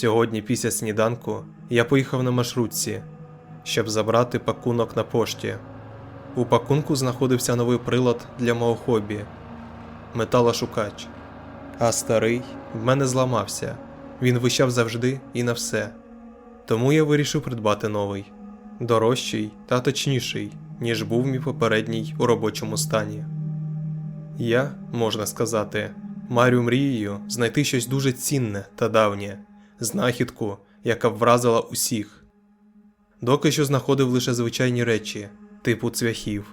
Сьогодні, після сніданку, я поїхав на маршрутці, щоб забрати пакунок на пошті. У пакунку знаходився новий прилад для мого хобі металошукач. А старий в мене зламався. Він вищав завжди і на все. Тому я вирішив придбати новий, дорожчий та точніший, ніж був мій попередній у робочому стані. Я, можна сказати, марю мрією знайти щось дуже цінне та давнє, знахідку, яка вразила усіх. Доки що знаходив лише звичайні речі, типу цвяхів.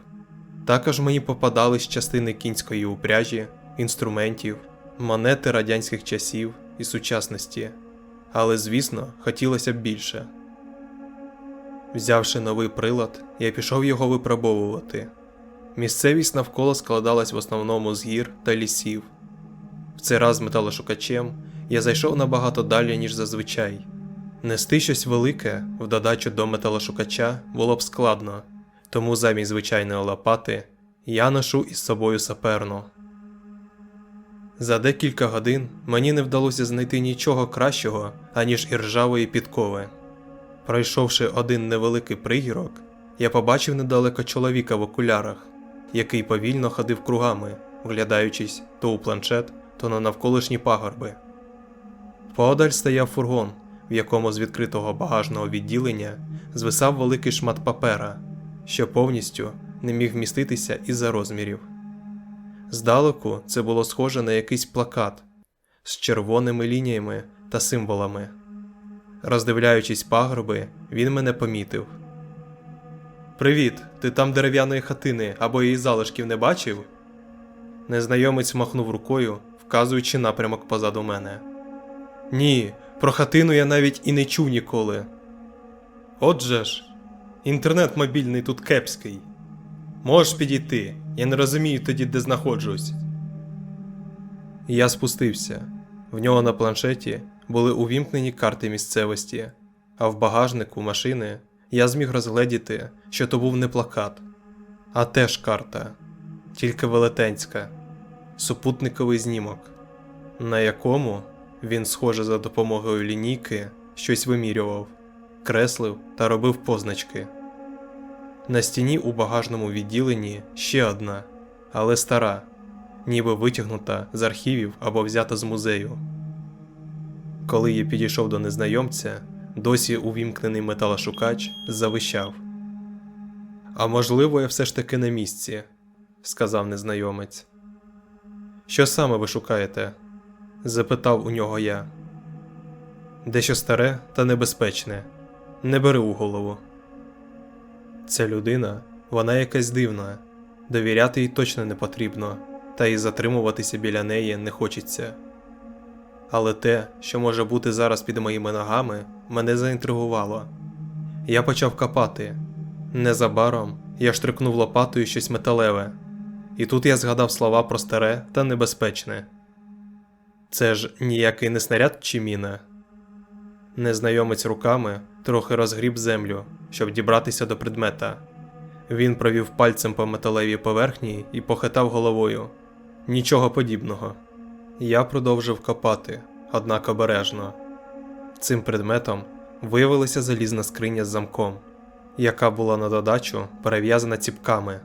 Також мені попадались частини кінської упряжі, інструментів, монети радянських часів і сучасності. Але, звісно, хотілося б більше. Взявши новий прилад, я пішов його випробовувати. Місцевість навколо складалась в основному з гір та лісів. В цей раз металошукачем я зайшов набагато далі, ніж зазвичай. Нести щось велике в додачу до металошукача було б складно, тому замість звичайної лопати я ношу із собою саперну. За декілька годин мені не вдалося знайти нічого кращого, аніж іржавої підкови. Пройшовши один невеликий пригірок, я побачив недалеко чоловіка в окулярах, який повільно ходив кругами, вглядаючись то у планшет, то на навколишні пагорби. Поодаль стояв фургон, в якому з відкритого багажного відділення звисав великий шмат папера, що повністю не міг вміститися із-за розмірів. Здалеку це було схоже на якийсь плакат з червоними лініями та символами. Роздивляючись пагорби, він мене помітив. Привіт, ти там дерев'яної хатини або її залишків не бачив? Незнайомець махнув рукою, вказуючи напрямок позаду мене. Ні, про хатину я навіть і не чув ніколи. Отже ж, інтернет мобільний тут кепський. Можеш підійти, я не розумію тоді, де знаходжусь. Я спустився. В нього на планшеті були увімкнені карти місцевості, а в багажнику машини я зміг розгледіти, що то був не плакат, а теж карта, тільки велетенська, супутниковий знімок, на якому він, схоже, за допомогою лінійки щось вимірював, креслив та робив позначки. На стіні у багажному відділенні ще одна, але стара, ніби витягнута з архівів або взята з музею. Коли я підійшов до незнайомця, досі увімкнений металошукач завищав. А можливо, я все ж таки на місці, сказав незнайомець. Що саме ви шукаєте? Запитав у нього я. Дещо старе та небезпечне. Не бери у голову. Ця людина, вона якась дивна, довіряти їй точно не потрібно, та й затримуватися біля неї не хочеться. Але те, що може бути зараз під моїми ногами, мене заінтригувало. Я почав копати. Незабаром я штрикнув лопатою щось металеве, і тут я згадав слова про старе та небезпечне. Це ж ніякий не снаряд чи міна. Незнайомець руками трохи розгріб землю, щоб дібратися до предмета. Він провів пальцем по металевій поверхні і похитав головою. Нічого подібного. Я продовжив копати, однак обережно. Цим предметом виявилася залізна скриня з замком, яка була на додачу перев'язана ціпками.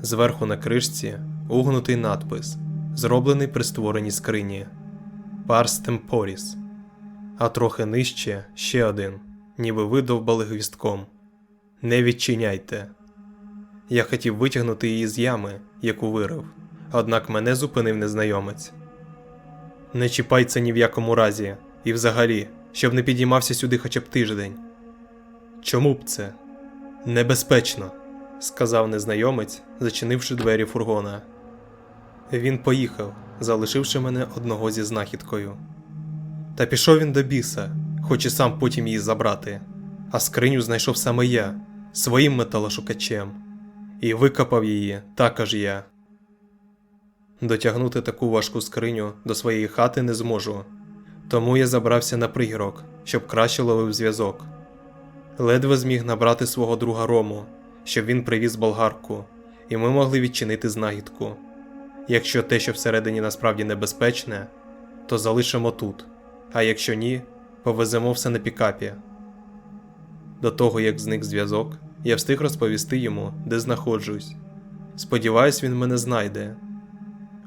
Зверху на кришці угнутий надпис, зроблений при створенні скрині Pars Temporis, а трохи нижче ще один, ніби видовбали гвістком. Не відчиняйте. Я хотів витягнути її з ями, яку вирив, однак мене зупинив незнайомець. Не чіпай це ні в якому разі, і взагалі, щоб не підіймався сюди хоча б тиждень. Чому б це? Небезпечно, сказав незнайомець, зачинивши двері фургона. Він поїхав, залишивши мене одного зі знахідкою. Та пішов він до біса, хоч і сам потім її забрати, а скриню знайшов саме я, своїм металошукачем, і викопав її також я. Дотягнути таку важку скриню до своєї хати не зможу, тому я забрався на пригірок, щоб краще ловив зв'язок. Ледве зміг набрати свого друга Рому, щоб він привіз болгарку, і ми могли відчинити знахідку. Якщо те, що всередині насправді небезпечне, то залишимо тут, а якщо ні, повеземо все на пікапі. До того, як зник зв'язок, я встиг розповісти йому, де знаходжусь. Сподіваюсь, він мене знайде.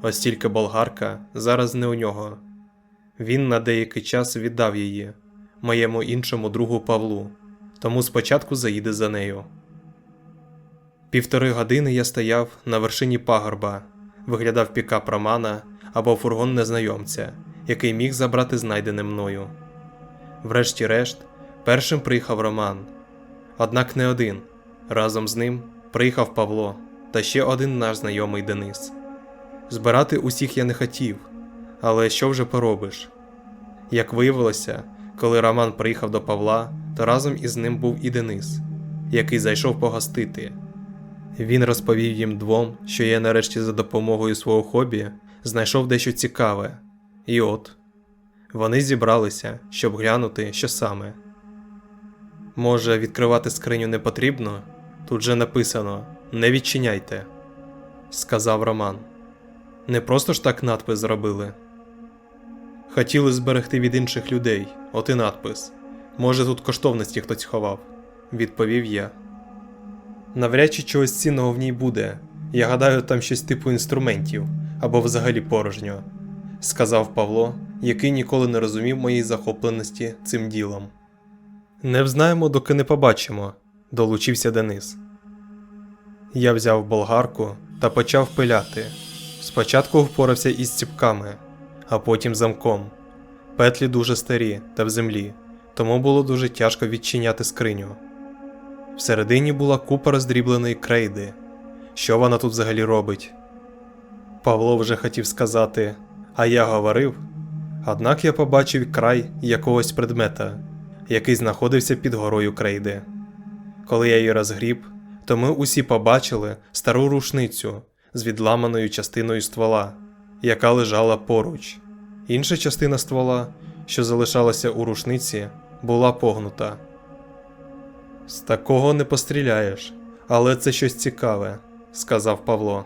Ось тільки болгарка зараз не у нього. Він на деякий час віддав її моєму іншому другу Павлу, тому спочатку заїде за нею. Півтори години я стояв на вершині пагорба, виглядав пікап Романа або фургон незнайомця, який міг забрати знайдене мною. Врешті-решт, першим приїхав Роман. Однак не один. Разом з ним приїхав Павло та ще один наш знайомий Денис. Збирати усіх я не хотів, але що вже поробиш? Як виявилося, коли Роман приїхав до Павла, то разом із ним був і Денис, який зайшов погостити. Він розповів їм двом, що я нарешті за допомогою свого хобі знайшов дещо цікаве. І от вони зібралися, щоб глянути, що саме. Може, відкривати скриню не потрібно? Тут же написано Не відчиняйте, сказав Роман. Не просто ж так надпис зробили. Хотіли зберегти від інших людей, от і надпис. Може, тут коштовності хтось ховав, відповів я. Навряд чи чогось цінного в ній буде. Я гадаю, там щось типу інструментів або взагалі порожньо, сказав Павло, який ніколи не розумів моєї захопленості цим ділом. Не взнаємо, доки не побачимо, долучився Денис. Я взяв болгарку та почав пиляти. Спочатку впорався із ціпками, а потім замком. Петлі дуже старі та в землі, тому було дуже тяжко відчиняти скриню. Всередині була купа роздрібленої крейди. Що вона тут взагалі робить? Павло вже хотів сказати, а я говорив. Однак я побачив край якогось предмета, який знаходився під горою крейди. Коли я її розгріб, то ми усі побачили стару рушницю з відламаною частиною ствола, яка лежала поруч. Інша частина ствола, що залишалася у рушниці, була погнута. З такого не постріляєш, але це щось цікаве, сказав Павло.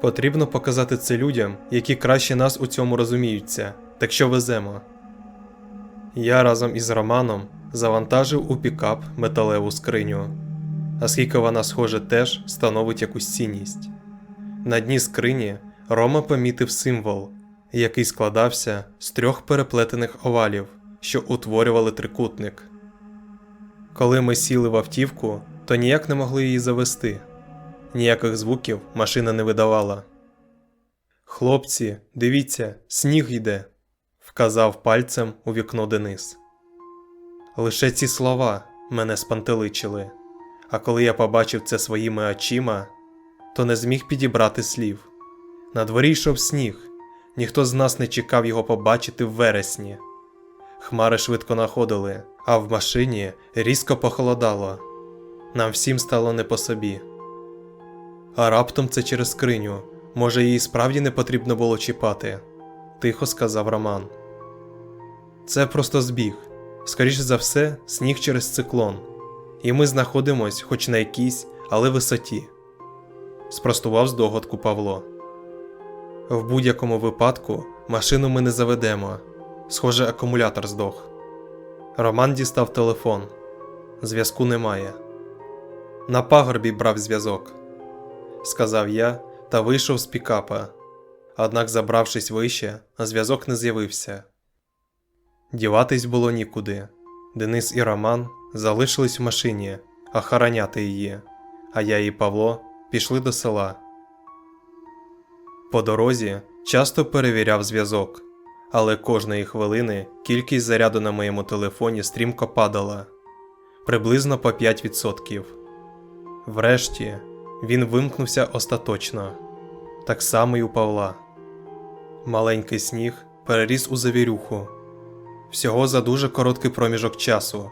Потрібно показати це людям, які краще нас у цьому розуміються, так що веземо. Я разом із Романом завантажив у пікап металеву скриню, оскільки вона, схоже, теж становить якусь цінність. На дні скрині Рома помітив символ, який складався з трьох переплетених овалів, що утворювали трикутник. Коли ми сіли в автівку, то ніяк не могли її завести. Ніяких звуків машина не видавала. Хлопці, дивіться, сніг йде, вказав пальцем у вікно Денис. Лише ці слова мене спантеличили, а коли я побачив це своїми очима, то не зміг підібрати слів. На дворі йшов сніг, ніхто з нас не чекав його побачити в вересні. Хмари швидко находили, а в машині різко похолодало. Нам всім стало не по собі. А раптом це через скриню. Може, її справді не потрібно було чіпати, тихо сказав Роман. Це просто збіг. Скоріше за все, сніг через циклон. І ми знаходимось хоч на якійсь, але висоті. Спростував здогадку Павло. В будь-якому випадку машину ми не заведемо. Схоже, акумулятор здох. Роман дістав телефон. Зв'язку немає. На пагорбі брав зв'язок, сказав я та вийшов з пікапа. Однак, забравшись вище, зв'язок не з'явився. Діватись було нікуди. Денис і Роман залишились в машині охороняти її, а я і Павло пішли до села. По дорозі часто перевіряв зв'язок, але кожної хвилини кількість заряду на моєму телефоні стрімко падала приблизно по 5%. Врешті він вимкнувся остаточно, так само й у Павла. Маленький сніг переріс у завірюху всього за дуже короткий проміжок часу.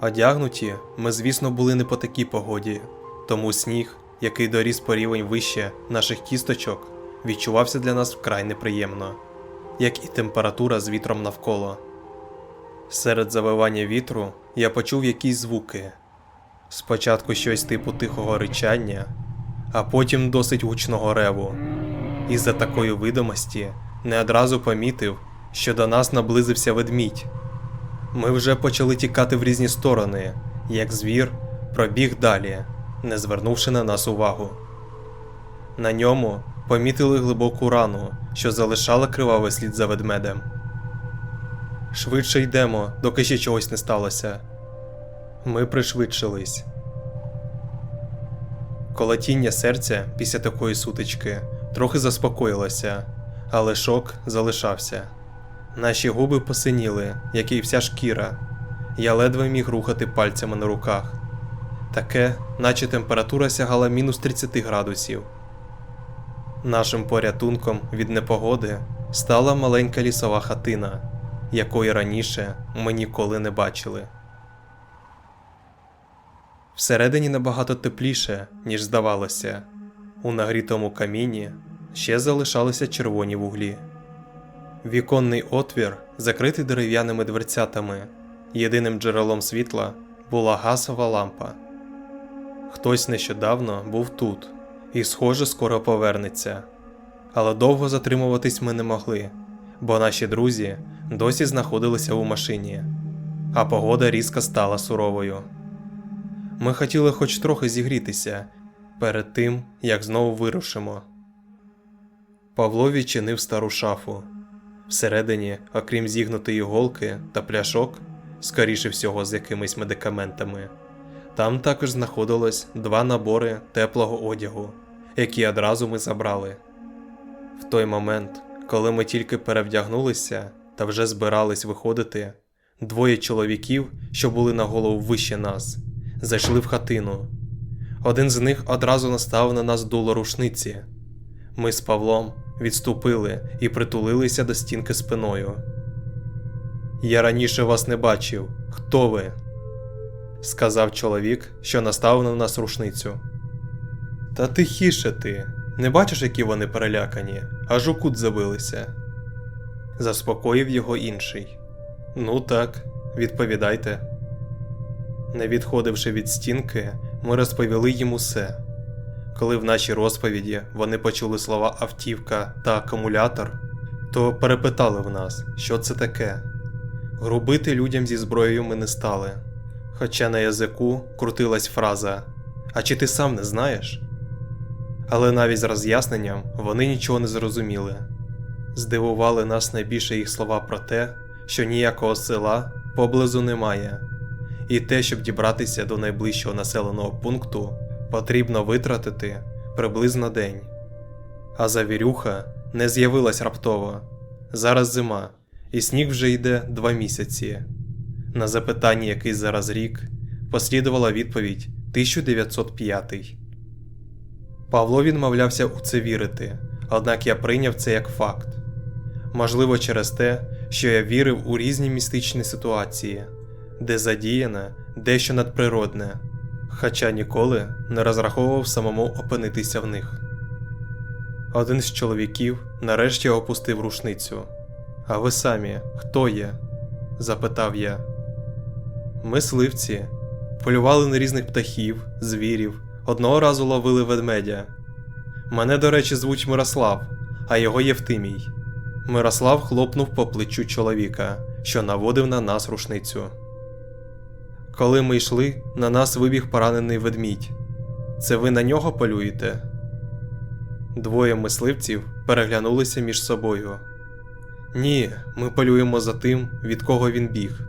Одягнуті ми, звісно, були не по такій погоді, тому сніг, який доріс по рівень вище наших кісточок, відчувався для нас вкрай неприємно, як і температура з вітром навколо. Серед завивання вітру я почув якісь звуки. Спочатку щось типу тихого ричання, а потім досить гучного реву. Із-за такої видимості не одразу помітив, що до нас наблизився ведмідь. Ми вже почали тікати в різні сторони, як звір пробіг далі, не звернувши на нас увагу. На ньому помітили глибоку рану, що залишала кривавий слід за ведмедем. Швидше йдемо, доки ще чогось не сталося. Ми пришвидшились. Колотіння серця після такої сутички трохи заспокоїлося, але шок залишався. Наші губи посиніли, як і вся шкіра. Я ледве міг рухати пальцями на руках. Таке, наче температура сягала мінус 30 градусів. Нашим порятунком від непогоди стала маленька лісова хатина, якої раніше ми ніколи не бачили. Всередині набагато тепліше, ніж здавалося. У нагрітому каміні ще залишалися червоні вуглі. Віконний отвір закритий дерев'яними дверцятами. Єдиним джерелом світла була газова лампа. Хтось нещодавно був тут і, схоже, скоро повернеться. Але довго затримуватись ми не могли, бо наші друзі досі знаходилися у машині, а погода різко стала суровою. Ми хотіли хоч трохи зігрітися перед тим, як знову вирушимо. Павло відчинив стару шафу. Всередині, окрім зігнутої голки та пляшок, скоріше всього з якимись медикаментами, там також знаходилось два набори теплого одягу, які одразу ми забрали. В той момент, коли ми тільки перевдягнулися та вже збирались виходити, двоє чоловіків, що були на голову вище нас, зайшли в хатину. Один з них одразу наставив на нас дуло рушниці. Ми з Павлом відступили і притулилися до стінки спиною. Я раніше вас не бачив. Хто ви? Сказав чоловік, що наставив на нас рушницю. Та тихіше ти, не бачиш, які вони перелякані, аж у кут забилися. Заспокоїв його інший. Ну так, відповідайте. Не відходивши від стінки, ми розповіли їм усе. Коли в нашій розповіді вони почули слова автівка та акумулятор, то перепитали в нас, що це таке. Грубити людям зі зброєю ми не стали. Хоча на язику крутилась фраза А чи ти сам не знаєш? Але навіть з роз'ясненням вони нічого не зрозуміли. Здивували нас найбільше їх слова про те, що ніякого села поблизу немає, і те, щоб дібратися до найближчого населеного пункту, потрібно витратити приблизно день. А завірюха не з'явилась раптово. Зараз зима, і сніг вже йде два місяці. На запитання, який зараз рік, послідувала відповідь 1905. Павло відмовлявся у це вірити, однак я прийняв це як факт. Можливо, через те, що я вірив у різні містичні ситуації, де задіяне дещо надприродне, хоча ніколи не розраховував самому опинитися в них. Один з чоловіків нарешті опустив рушницю. А ви самі хто є? запитав я. Мисливці полювали на різних птахів, звірів, одного разу ловили ведмедя. Мене, до речі, звуть Мирослав, а його Євтимій. Мирослав хлопнув по плечу чоловіка, що наводив на нас рушницю. Коли ми йшли, на нас вибіг поранений ведмідь. Це ви на нього полюєте? Двоє мисливців переглянулися між собою. Ні, ми полюємо за тим, від кого він біг.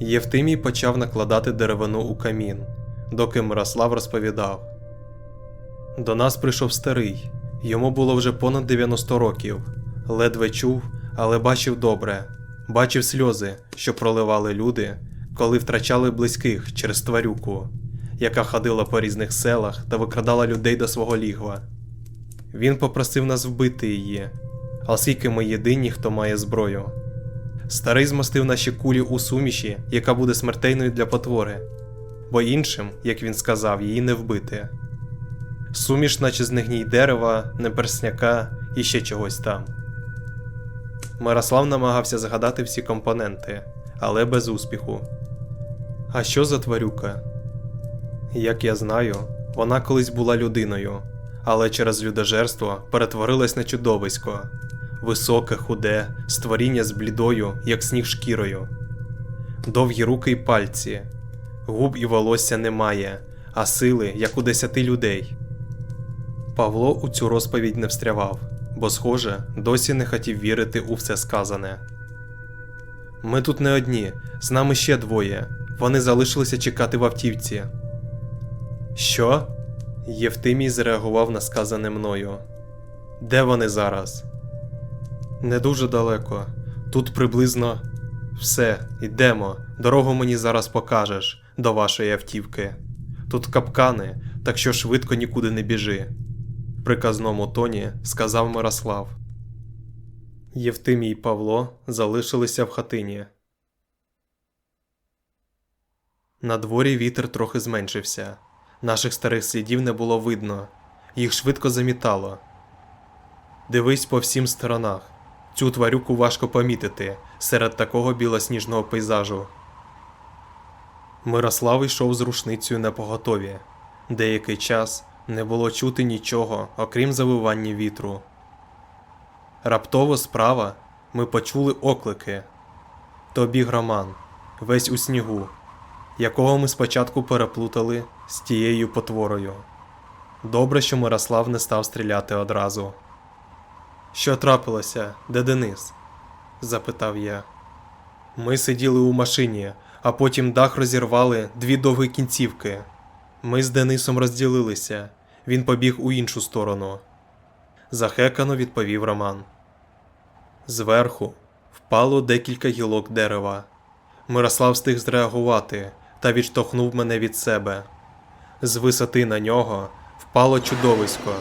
Євтимій почав накладати деревину у камін, доки Мирослав розповідав. До нас прийшов старий, йому було вже понад 90 років, ледве чув, але бачив добре, бачив сльози, що проливали люди, коли втрачали близьких через тварюку, яка ходила по різних селах та викрадала людей до свого лігва. Він попросив нас вбити її, оскільки ми єдині, хто має зброю. Старий змастив наші кулі у суміші, яка буде смертельною для потвори, бо іншим, як він сказав, її не вбити. Суміш, наче з негній дерева, неперсняка і ще чогось там. Мирослав намагався згадати всі компоненти, але без успіху. А що за тварюка? Як я знаю, вона колись була людиною, але через людожерство перетворилась на чудовисько. Високе, худе, створіння з блідою, як сніг шкірою, довгі руки й пальці, губ і волосся немає, а сили, як у десяти людей. Павло у цю розповідь не встрявав, бо, схоже, досі не хотів вірити у все сказане. Ми тут не одні, з нами ще двоє. Вони залишилися чекати в автівці. Що? Євтимій зреагував на сказане мною. Де вони зараз? Не дуже далеко. Тут приблизно все, йдемо. Дорогу мені зараз покажеш до вашої автівки. Тут капкани, так що швидко нікуди не біжи. Приказному тоні сказав Мирослав. Євтимій і Павло залишилися в хатині. На дворі вітер трохи зменшився. Наших старих слідів не було видно, їх швидко замітало. Дивись по всім сторонах. Цю тварюку важко помітити серед такого білосніжного пейзажу. Мирослав йшов з рушницею на поготові. Деякий час не було чути нічого, окрім завивання вітру. Раптово справа ми почули оклики. То біг Роман, весь у снігу, якого ми спочатку переплутали з тією потворою. Добре, що Мирослав не став стріляти одразу. Що трапилося, де Денис? запитав я. Ми сиділи у машині, а потім дах розірвали дві довгі кінцівки. Ми з Денисом розділилися, він побіг у іншу сторону. Захекано відповів Роман. Зверху впало декілька гілок дерева. Мирослав встиг зреагувати та відштовхнув мене від себе. З висоти на нього впало чудовисько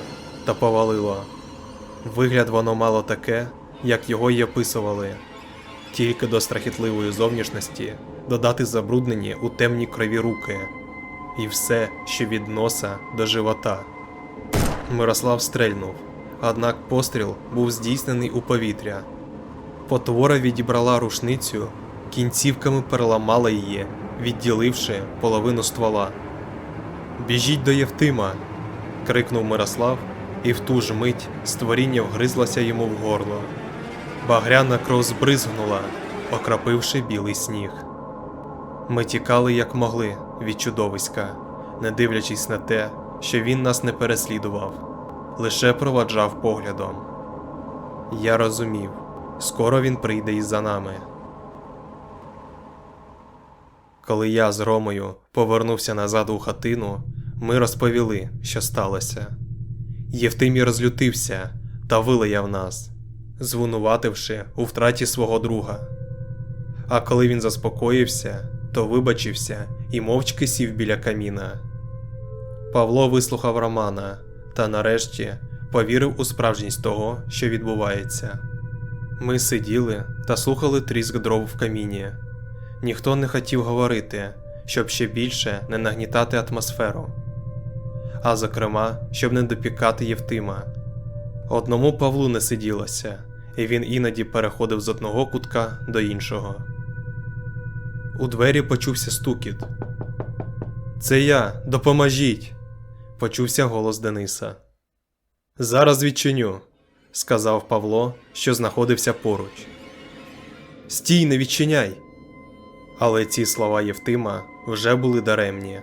та повалило. Вигляд воно мало таке, як його й описували, тільки до страхітливої зовнішності додати забруднені у темній крові руки, і все, що від носа до живота. Мирослав стрельнув, однак постріл був здійснений у повітря. Потвора відібрала рушницю, кінцівками переламала її, відділивши половину ствола. Біжіть до Євтима. крикнув Мирослав, і в ту ж мить створіння вгризлося йому в горло. Багряна кров збризгнула, окропивши білий сніг. Ми тікали як могли від чудовиська, не дивлячись на те, що він нас не переслідував, лише проваджав поглядом. Я розумів, скоро він прийде і за нами. Коли я з Ромою повернувся назад у хатину, ми розповіли, що сталося. Євтимій розлютився та вилаяв нас, звинувативши у втраті свого друга. А коли він заспокоївся, то вибачився і мовчки сів біля каміна. Павло вислухав Романа та нарешті повірив у справжність того, що відбувається. Ми сиділи та слухали тріск дров в каміні. Ніхто не хотів говорити, щоб ще більше не нагнітати атмосферу, а зокрема, щоб не допікати Євтима. Одному Павлу не сиділося, і він іноді переходив з одного кутка до іншого. У двері почувся стукіт. Це я, допоможіть! почувся голос Дениса. Зараз відчиню, сказав Павло, що знаходився поруч. Стій, не відчиняй. Але ці слова Євтима вже були даремні.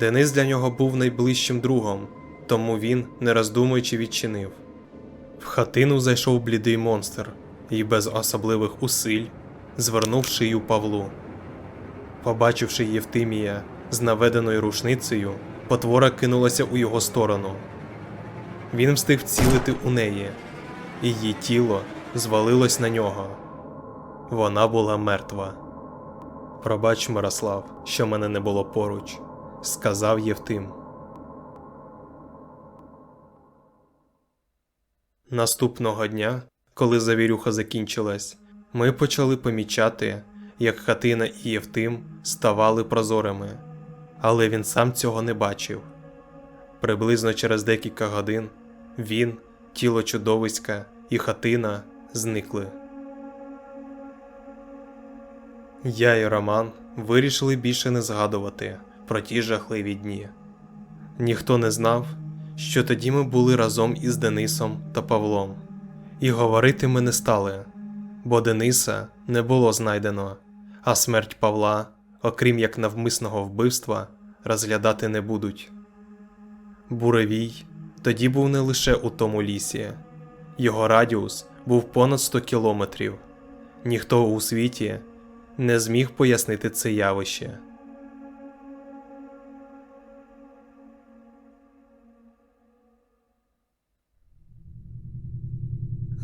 Денис для нього був найближчим другом, тому він, не роздумуючи, відчинив. В хатину зайшов блідий монстр і без особливих усиль звернув шию Павлу. Побачивши Євтимія з наведеною рушницею, потвора кинулася у його сторону. Він встиг вцілити у неї, і її тіло звалилось на нього. Вона була мертва. Пробач, Мирослав, що мене не було поруч, сказав Євтим. Наступного дня, коли завірюха закінчилась, ми почали помічати, як хатина і Євтим ставали прозорими, але він сам цього не бачив. Приблизно через декілька годин він, тіло чудовиська і хатина зникли. Я і Роман вирішили більше не згадувати про ті жахливі дні. Ніхто не знав, що тоді ми були разом із Денисом та Павлом, І говорити ми не стали, бо Дениса не було знайдено, а смерть Павла, окрім як навмисного вбивства, розглядати не будуть. Буревій тоді був не лише у тому лісі, його радіус був понад 100 кілометрів. Ніхто у світі не зміг пояснити це явище.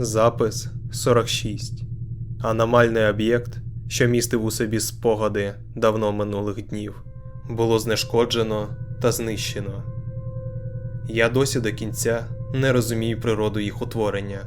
Запис 46. Аномальний об'єкт, що містив у собі спогади давно минулих днів, було знешкоджено та знищено. Я досі до кінця не розумію природу їх утворення.